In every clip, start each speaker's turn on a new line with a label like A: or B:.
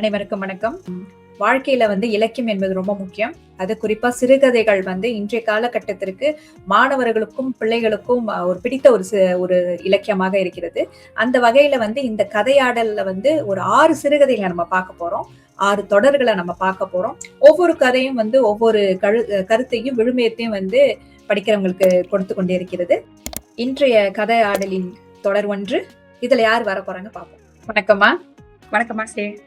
A: அனைவருக்கும் வணக்கம். வாழ்க்கையில வந்து இலக்கியம் என்பது ரொம்ப முக்கியம். அது குறிப்பா சிறுகதைகள் வந்து இன்றைய காலகட்டத்திற்கு மாணவர்களுக்கும் பிள்ளைகளுக்கும் ஒரு பிடித்த ஒரு ஒரு இலக்கியமாக இருக்கிறது. அந்த வகையில வந்து இந்த கதையாடல்ல வந்து ஒரு ஆறு சிறுகதைகளை நம்ம பார்க்க போறோம். ஆறு தொடர்களை நம்ம பார்க்க போறோம். ஒவ்வொரு கதையும் வந்து ஒவ்வொரு கரு கருத்தையும் விழுமையத்தையும் வந்து படிக்கிறவங்களுக்கு கொடுத்து கொண்டே இருக்கிறது. இன்றைய கதையாடலின் தொடர் ஒன்று. இதுல யார் வர போறாங்க பார்ப்போம். வணக்கம்மா.
B: வணக்கம்மா சே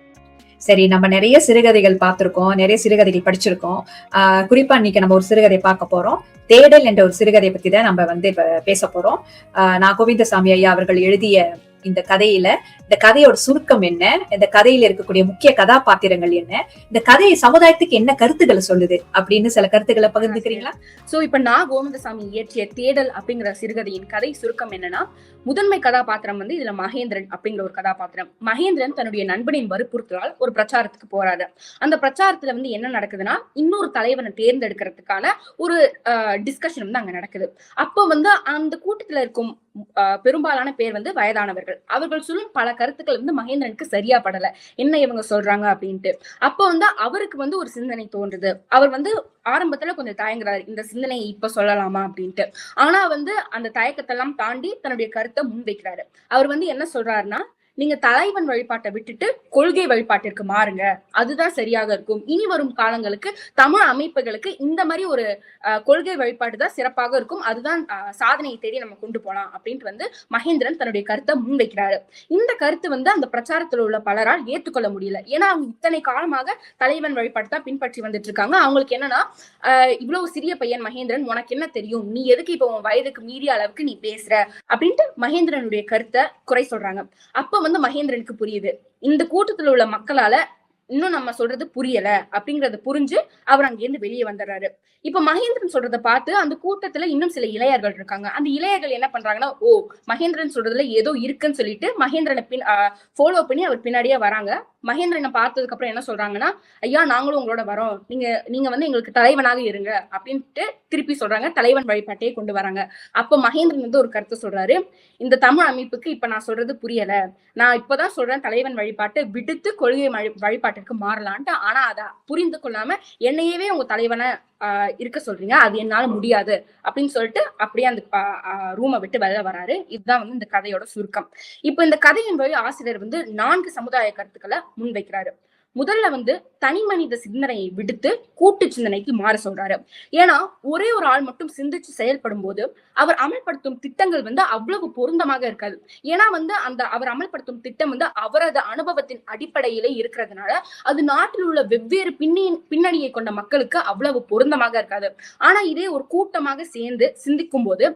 A: சரி நம்ம நிறைய சிறுகதைகள் பார்த்திருக்கோம் நிறைய சிறுகதைகள் படிச்சிருக்கோம். ஆஹ் குறிப்பா இன்னைக்கு நம்ம ஒரு சிறுகதை பார்க்க போறோம். தேடல் என்ற ஒரு சிறுகதை பத்தி தான் நம்ம வந்து இப்ப பேச போறோம். ஆஹ் நான் கோவிந்தசாமி ஐயா அவர்கள் எழுதிய இந்த கதையில இந்த கதையோட சுருக்கம் என்ன? இந்த கதையில இருக்கக்கூடிய முக்கிய கதாபாத்திரங்கள் என்ன? இந்த கதையை சமுதாயத்துக்கு என்ன கருத்துக்களை சொல்லுது? அப்படின்னு சில கருத்துக்களை பகிர்ந்துக்கிறீங்களா?
B: சோ இப்ப நான் கோவிந்தசாமி இயற்றிய தேடல் அப்படிங்கிற சிறுகதையின் கதை சுருக்கம் என்னன்னா முதன்மை கதாபாத்திரம் வந்து இதுல மகேந்திரன் அப்படிங்கிற ஒரு கதாபாத்திரம். மகேந்திரன் தன்னுடைய நண்பனின் வற்புறுத்தலால் ஒரு பிரச்சாரத்துக்கு போறாரு. அந்த பிரச்சாரத்துல வந்து என்ன நடக்குதுன்னா இன்னொரு தலைவனை தேர்ந்தெடுக்கிறதுக்கான ஒரு டிஸ்கஷன் வந்து அங்க நடக்குது. அப்ப வந்து அந்த கூட்டத்துல இருக்கும் பெரும்பாலான பேர் வந்து வயதானவர்கள். அவர்கள் சொல்லும் பல கருத்துக்கள் வந்து மகேந்திரனுக்கு சரியா படல. என்ன இவங்க சொல்றாங்க அப்படின்ட்டு. அப்ப வந்து அவருக்கு வந்து ஒரு சிந்தனை தோன்றுது. அவர் வந்து ஆரம்பத்துல கொஞ்சம் தயங்குறாரு. இந்த சிந்தனையை இப்ப சொல்லலாமா அப்படின்ட்டு. ஆனா வந்து அந்த தயக்கத்தெல்லாம் தாண்டி தன்னுடைய கருத்தை முன்வைக்கிறாரு. அவர் வந்து என்ன சொல்றாருன்னா நீங்க தலைவன் வழிபாட்டை விட்டுட்டு கொள்கை வழிபாட்டிற்கு மாறுங்க. அதுதான் சரியாக இருக்கும். இனி வரும் காலங்களுக்கு தமிழ் அமைப்புகளுக்கு இந்த மாதிரி ஒரு அஹ், கொள்கை வழிபாடு தான் சிறப்பாக இருக்கும். அதுதான் சாதனையை தேடி நம்ம கொண்டு போலாம் அப்படின்ட்டு வந்து மகேந்திரன் தன்னுடைய கருத்தை முன்வைக்கிறாரு. இந்த கருத்து வந்து அந்த பிரச்சாரத்துல உள்ள பலரால் ஏற்றுக்கொள்ள முடியல. ஏன்னா அவங்க இத்தனை காலமாக தலைவன் வழிபாட்டு தான் பின்பற்றி வந்துட்டு இருக்காங்க அவங்களுக்கு என்னன்னா இவ்வளவு சிறிய பையன் மகேந்திரன் உனக்கு என்ன தெரியும்? நீ எதுக்கு இப்போ உன் வயதுக்கு மீறிய அளவுக்கு நீ பேசுற? அப்படின்ட்டு மகேந்திரனுடைய கருத்தை குறை சொல்றாங்க. அப்ப வந்து மகேந்திரனுக்கு புரியுது. இந்த கூட்டத்துல உள்ள மக்களால இன்னும் நம்ம சொல்றது புரியல அப்படிங்கறத புரிஞ்சு அவர் அங்கிருந்து வெளியே வந்துடுறாரு. இப்ப மகேந்திரன் சொல்றத பார்த்து அந்த கூட்டத்துல இன்னும் சில இளையர்கள் இருக்காங்க. அந்த இளையர்கள் என்ன பண்றாங்கன்னா ஓ மகேந்திரன் சொல்றதுல ஏதோ இருக்குன்னு சொல்லிட்டு மகேந்திரனை பின் ஃபாலோ பண்ணி அவர் பின்னாடியே வராங்க. மகேந்திரனை பார்த்ததுக்கு அப்புறம் என்ன சொல்றாங்கன்னா ஐயா நாங்களும் உங்களோட வரோம். நீங்க நீங்க வந்து எங்களுக்கு தலைவனாக இருங்க. அப்படின்ட்டு திருப்பி சொல்றாங்க. தலைவன் வழிபாட்டையே கொண்டு வராங்க. அப்போ மகேந்திரன் வந்து ஒரு கருத்து சொல்றாரு. இந்த தமிழ் அமைப்புக்கு இப்ப நான் சொல்றது புரியல. நான் இப்பதான் சொல்றேன் தலைவன் வழிபாட்டு விடுத்து கொள்கை வழி- வழிபாட்டிற்கு மாறலான்ட்டு. ஆனா அதை புரிந்து கொள்ளாம என்னையவே உங்க தலைவனை இருக்க சொல்றீங்க. அது என்னால முடியாது அப்படின்னு சொல்லிட்டு அப்படியே அந்த ரூமை விட்டு வெளில வராரு. இதுதான் வந்து இந்த கதையோட சுருக்கம். இப்போ இந்த கதையின் வழி ஆசிரியர் வந்து நான்கு சமுதாய கருத்துக்களை முன்வைக்கிறாரு. முதல்ல வந்து தனி மனித சிந்தனையை விடுத்து கூட்டு சிந்தனைக்கு மாற சொல்றாரு. ஏன்னா ஒரே ஒரு ஆள் மட்டும் சிந்திச்சு செயல்படும் போது அவர் அமல்படுத்தும் திட்டங்கள் வந்து அவ்வளவு பொருந்தமாக இருக்காது. ஏன்னா வந்து அந்த அவர் அமல்படுத்தும் திட்டம் வந்து அவரது அனுபவத்தின் அடிப்படையிலே இருக்கிறதுனால அது நாட்டில் உள்ள வெவ்வேறு பின்னி பின்னணியை கொண்ட மக்களுக்கு அவ்வளவு பொருந்தமாக இருக்காது. ஆனா இதே ஒரு கூட்டமாக சேர்ந்து சிந்திக்கும் போது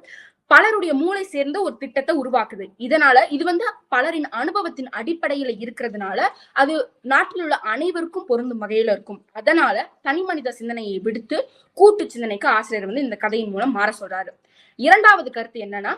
B: பலருடைய மூளை சேர்ந்த ஒரு திட்டத்தை உருவாக்குது. இதனால இது வந்து பலரின் அனுபவத்தின் அடிப்படையில இருக்கிறதுனால அது நாட்டில் உள்ள அனைவருக்கும் பொருந்தும் வகையில இருக்கும். அதனால தனி மனித சிந்தனையை விடுத்து கூட்டு சிந்தனைக்கு ஆசிரியர் வந்து இந்த கதையின் மூலம் மாற சொல்றாரு. இரண்டாவது கருத்து என்னன்னா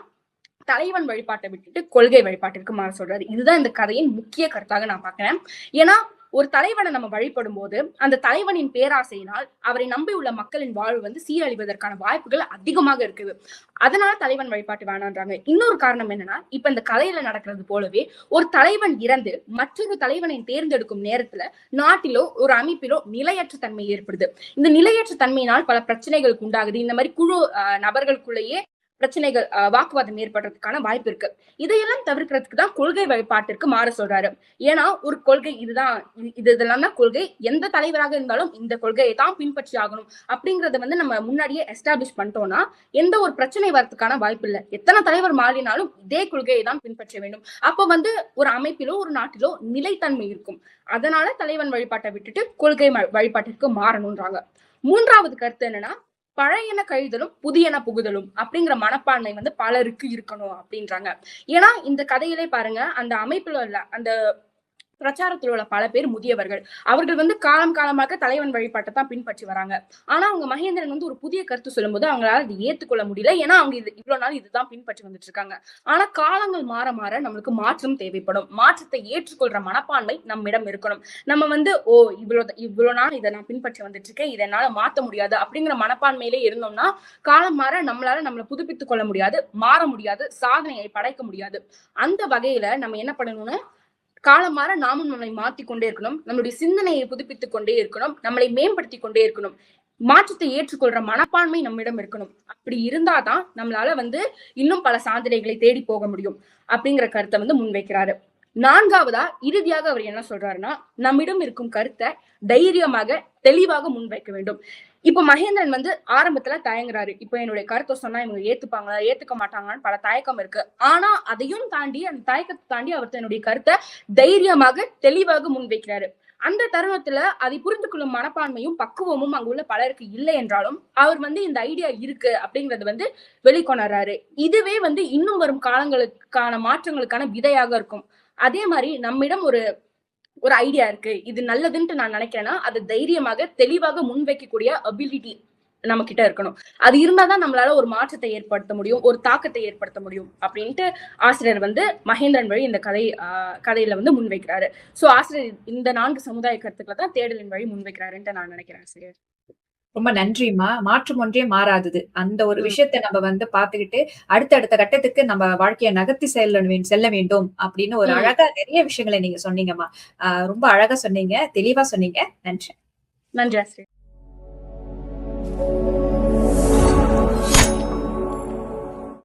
B: தலைவன் வழிபாட்டை விட்டுட்டு கொள்கை வழிபாட்டிற்கு மாற சொல்றாரு. இதுதான் இந்த கதையின் முக்கிய கருத்தாக நான் பாக்குறேன் ஏன்னா ஒரு தலைவனை நம்ம வழிபடும் போது அந்த தலைவனின் பேராசையினால் அவரை நம்பியுள்ள மக்களின் வாழ்வு வந்து சீரழிவதற்கான வாய்ப்புகள் அதிகமாக இருக்குது. அதனால தலைவன் வழிபாட்டு வேணான்றாங்க. இன்னொரு காரணம் என்னன்னா இப்ப இந்த கதையில நடக்கிறது போலவே ஒரு தலைவன் இறந்து மற்றொரு தலைவனை தேர்ந்தெடுக்கும் நேரத்துல நாட்டிலோ ஒரு அமைப்பிலோ நிலையற்ற தன்மை ஏற்படுது. இந்த நிலையற்ற தன்மையினால் பல பிரச்சனைகளுக்கு உண்டாகுது. இந்த மாதிரி குழு ஆஹ், நபர்களுக்குள்ளேயே பிரச்சனைகள் வாக்குவாதம் ஏற்படுறதுக்கான வாய்ப்பு இருக்கு. இதையெல்லாம் தவிர்க்கிறதுக்கு தான் கொள்கை வழிபாட்டிற்கு மாற சொல்றாரு. ஏன்னா ஒரு கொள்கை இதுதான். இது- இதெல்லாம் தான் கொள்கை. எந்த தலைவராக இருந்தாலும் இந்த கொள்கையை தான் பின்பற்றி ஆகணும் அப்படிங்கறத வந்து நம்ம முன்னாடியே எஸ்டாப்ளிஷ் பண்ணிட்டோம்னா எந்த ஒரு பிரச்சனை வரதுக்கான வாய்ப்பு இல்லை. எத்தனை தலைவர் மாறினாலும் இதே கொள்கையை தான் பின்பற்ற வேண்டும். அப்போ வந்து ஒரு அமைப்பிலோ ஒரு நாட்டிலோ நிலைத்தன்மை இருக்கும். அதனால தலைவன் வழிபாட்டை விட்டுட்டு கொள்கை ம- வழிபாட்டிற்கு மாறணும்ன்றாங்க. மூன்றாவது கருத்து என்னன்னா பழையன கழிதலும் புதியன புகுதலும் அப்படிங்கிற மனப்பான்மை வந்து பலருக்கு இருக்கணும் அப்படின்றாங்க. ஏன்னா இந்த கதையிலே பாருங்க அந்த அமைப்புல உள்ள அந்த பிரச்சாரத்தில் உள்ள பல பேர் முதியவர்கள். அவர்கள் வந்து காலம் காலமாக தலைவன் வழிபாட்டை தான் பின்பற்றி வராங்க. ஆனா அவங்க மகேந்திரன் வந்து ஒரு புதிய கருத்து சொல்லும்போது அவங்களால அதை ஏத்துக்கொள்ள முடியல. ஏன்னா அவங்க இது இவ்வளவு நாள் இதுதான் பின்பற்றி வந்துட்டு இருக்காங்க ஆனா காலங்கள் மாற மாற நம்மளுக்கு மாற்றம் தேவைப்படும். மாற்றத்தை ஏற்றுக்கொள்ற மனப்பான்மை நம்மிடம் இருக்கணும். நம்ம வந்து ஓ இவ்வளவு இவ்வளவு நாள் இதை நான் பின்பற்றி வந்துட்டு இருக்கேன் இதை என்னால மாத்த முடியாது. அப்படிங்கிற மனப்பான்மையிலே இருந்தோம்னா காலம் மாற நம்மளால நம்மளை புதுப்பித்துக் கொள்ள முடியாது மாற முடியாது சாதனையை படைக்க முடியாது. அந்த வகையில நம்ம என்ன பண்ணணும்னா காலம் மாற நாமும் நம்மளை மாத்தி கொண்டே இருக்கணும். நம்மளுடைய சிந்தனையை புதுப்பித்துக் கொண்டே இருக்கணும். நம்மளை மேம்படுத்தி கொண்டே இருக்கணும். மாற்றத்தை ஏற்றுக்கொள்ற மனப்பான்மை நம்மிடம் இருக்கணும். அப்படி இருந்தாதான் நம்மளால வந்து இன்னும் பல சாதனைகளை தேடி போக முடியும். அப்படிங்கிற கருத்தை வந்து முன்வைக்கிறாரு. நான்காவதா இறுதியாக அவர் என்ன சொல்றாருன்னா நம்மிடம் இருக்கும் கருத்தை தைரியமாக தெளிவாக முன்வைக்க வேண்டும். இப்போ மகேந்திரன் வந்து ஆரம்பத்துல தயங்குறாரு. இப்போ என்னுடைய கருத்தை சொன்னா இவங்க ஏத்துப்பாங்க ஏத்துக்க மாட்டாங்கன்னு பல தயக்கம் இருக்கு. ஆனா அதையும் தாண்டி அந்த தயக்கத்தை தாண்டி அவர் தன்னுடைய கருத்தை தைரியமாக தெளிவாக முன்வைக்கிறாரு. அந்த தருணத்துல அதை புரிந்து கொள்ளும் மனப்பான்மையும் பக்குவமும் அங்குள்ள பலருக்கு இல்லை என்றாலும் அவர் வந்து இந்த ஐடியா இருக்கு அப்படிங்கறது வந்து வெளிக்கொணர்றாரு. இதுவே வந்து இன்னும் வரும் காலங்களுக்கான மாற்றங்களுக்கான விதையாக இருக்கும். அதே மாதிரி நம்மிடம் ஒரு ஒரு ஐடியா இருக்கு. இது நல்லதுன்ட்டு நான் நினைக்கிறேன்னா அதை தைரியமாக தெளிவாக முன்வைக்கக்கூடிய அபிலிட்டி நம்ம கிட்ட இருக்கணும். அது இருந்தாதான் நம்மளால ஒரு மாற்றத்தை ஏற்படுத்த முடியும் ஒரு தாக்கத்தை ஏற்படுத்த முடியும் அப்படின்ட்டு ஆசிரியர் வந்து மகேந்திரன் வழி இந்த கதை கதையில வந்து முன்வைக்கிறாரு. சோ ஆசிரியர் இந்த நான்கு சமுதாய கருத்துக்களை தான் தேடலின் வழி முன்வைக்கிறாருன்ட்டு நான் நினைக்கிறேன் ஆசிரியர்.
A: ரொம்ப நன்றிம்மா. மாற்றம் ஒன்றே மாறாதது. அந்த ஒரு. விஷயத்தை நம்ம வந்து பாத்துக்கிட்டு அடுத்தடுத்த கட்டத்துக்கு நம்ம வாழ்க்கையை நகர்த்தி செல்ல செல்ல வேண்டும் அப்படின்னு ஒரு. அழகா நிறைய விஷயங்களை நீங்க சொன்னீங்கம்மா. ஆஹ் ரொம்ப அழகா சொன்னீங்க. தெளிவா சொன்னீங்க. நன்றி.
B: நன்றி ஆசிரியர்.